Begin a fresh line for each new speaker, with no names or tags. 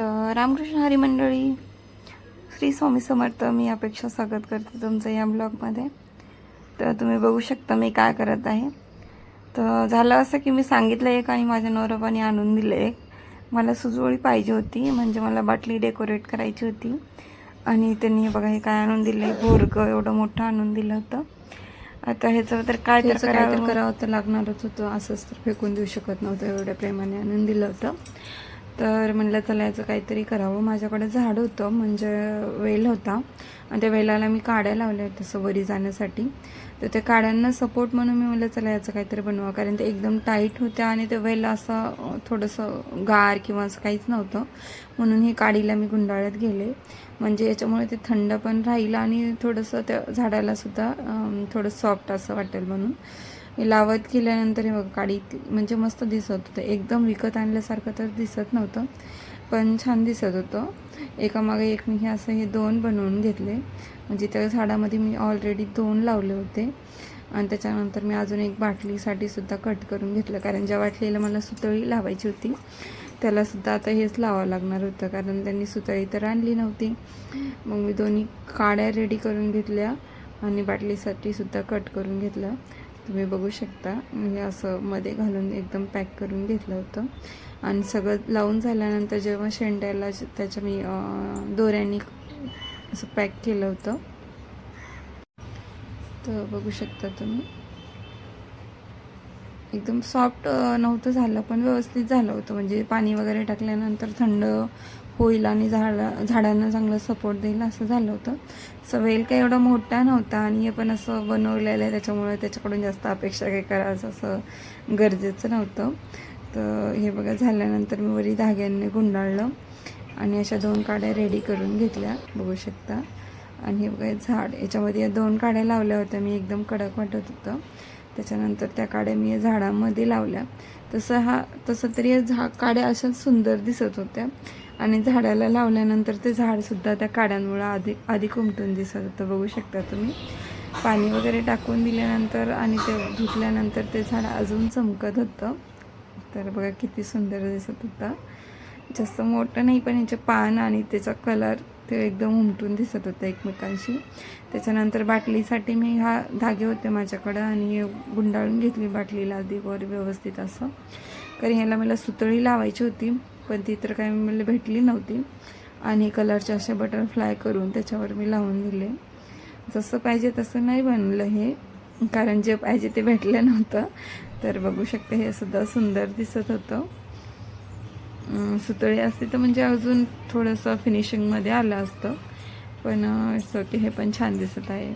तर रामकृष्ण हरी मंडळी श्री स्वामी समर्थ मी अपेक्षा स्वागत करते तुमचं या ब्लॉगमध्ये. तर तुम्ही बघू शकता मी काय करत आहे. तर झालं असं की मी सांगितलं एक आणि माझ्या नवरोबाने आणून दिलं एक. मला सुजवळी पाहिजे होती म्हणजे मला बाटली डेकोरेट करायची होती. आणि त्यांनी हे बघा हे काय आणून दिलं बोरगं एवढं मोठं आणून दिलं होतं. आता ह्याचं तर काय तर
ह्याचं काय तर
करावं
तर लागणारच होतं असंच तर फेकून देऊ शकत नव्हतं एवढ्या प्रेमाने आणून दिलं होतं.
तर म्हणलं चला याचं काहीतरी करावं. माझ्याकडे झाड होतं म्हणजे वेल होता. आणि त्या वेलाला मी काड्या लावल्या होत्या तसं वरी जाण्यासाठी. तर त्या काड्यांना सपोर्ट म्हणून मी म्हणलं चला याचं काहीतरी बनवा कारण ते एकदम टाईट होत्या आणि ते वेल असं थोडंसं गार किंवा असं काहीच नव्हतं. म्हणून ही काडीला मी गुंडाळत गेले. म्हणजे याच्यामुळे ते थंड पण राहील आणि थोडंसं त्या झाडालासुद्धा थोडं सॉफ्ट असं वाटेल म्हणून. लावत गेल्यानंतर हे बघा काडी म्हणजे मस्त दिसत होतं. एकदम विकत आणल्यासारखं तर दिसत नव्हतं पण छान दिसत होतं. एकामागे एक मी हे असं हे दोन बनवून घेतले. म्हणजे त्या झाडामध्ये मी ऑलरेडी दोन लावले होते. आणि त्याच्यानंतर मी अजून एक बाटलीसाठी सुद्धा कट करून घेतलं. कारण ज्या बाटलीला मला सुतळी लावायची होती त्यालासुद्धा आता हेच लावावं लागणार होतं. कारण त्यांनी सुतळी तर आणली नव्हती. मग मी दोन्ही काड्या रेडी करून घेतल्या आणि बाटलीसाठी सुद्धा कट करून घेतलं. तुम्ही बघू शकता. म्हणजे असं मध्ये घालून एकदम पॅक करून घेतलं होतं. आणि सगळं लावून झाल्यानंतर जेव्हा शेंड्याला त्याच्या मी दोऱ्यांनी असं पॅक केलं होतं. तर बघू शकता तुम्ही. एकदम सॉफ्ट नव्हतं झालं पण व्यवस्थित झालं होतं. म्हणजे पाणी वगैरे टाकल्यानंतर थंड होईल आणि झाडा झाडांना चांगलं सपोर्ट देईल असं झालं होतं. सो वेल काही एवढा मोठा नव्हता आणि हे पण असं बनवलेलं आहे त्याच्यामुळे त्याच्याकडून जास्त अपेक्षा काही करायचं असं गरजेचं नव्हतं. तर हे बघा झाल्यानंतर मी वरी धाग्यांनी गुंडाळलं आणि अशा दोन काड्या रेडी करून घेतल्या बघू शकता. आणि हे बघा झाड याच्यामध्ये या दोन काड्या लावल्या होत्या मी एकदम कडक वाटत होतं. त्याच्यानंतर त्या काड्या मी या झाडामध्ये लावल्या. तसं हा तसं तरी या झा काड्या अशा सुंदर दिसत होत्या. आणि झाडाला लावल्यानंतर ते झाडसुद्धा त्या काड्यांमुळं आधी आधी उमटून दिसत होतं. बघू शकता तुम्ही. पाणी वगैरे टाकून दिल्यानंतर आणि ते धुतल्यानंतर ते झाड अजून चमकत होतं. तर बघा किती सुंदर दिसत होतं. जास्त मोठं नाही पण याचे पान आणि त्याचा कलर ते एकदम उमटून दिसत होतं एकमेकांशी. त्याच्यानंतर बाटलीसाठी मी हा धागे होते माझ्याकडं आणि गुंडाळून घेतली बाटलीला आधी वर व्यवस्थित असं. कारण ह्याला मला सुतळी लावायची होती पण ती तर काही मला भेटली नव्हती. आणि कलरचे असे बटरफ्लाय करून त्याच्यावर मी लावून दिले. जसं पाहिजे तसं नाही बनलं हे कारण जे पाहिजे ते भेटलं नव्हतं. तर बघू शकते हे सुद्धा सुंदर दिसत होतं. सुतळी असते तर म्हणजे अजून थोडंसं फिनिशिंगमध्ये आलं असतं. पण असं की हे पण छान दिसत आहे.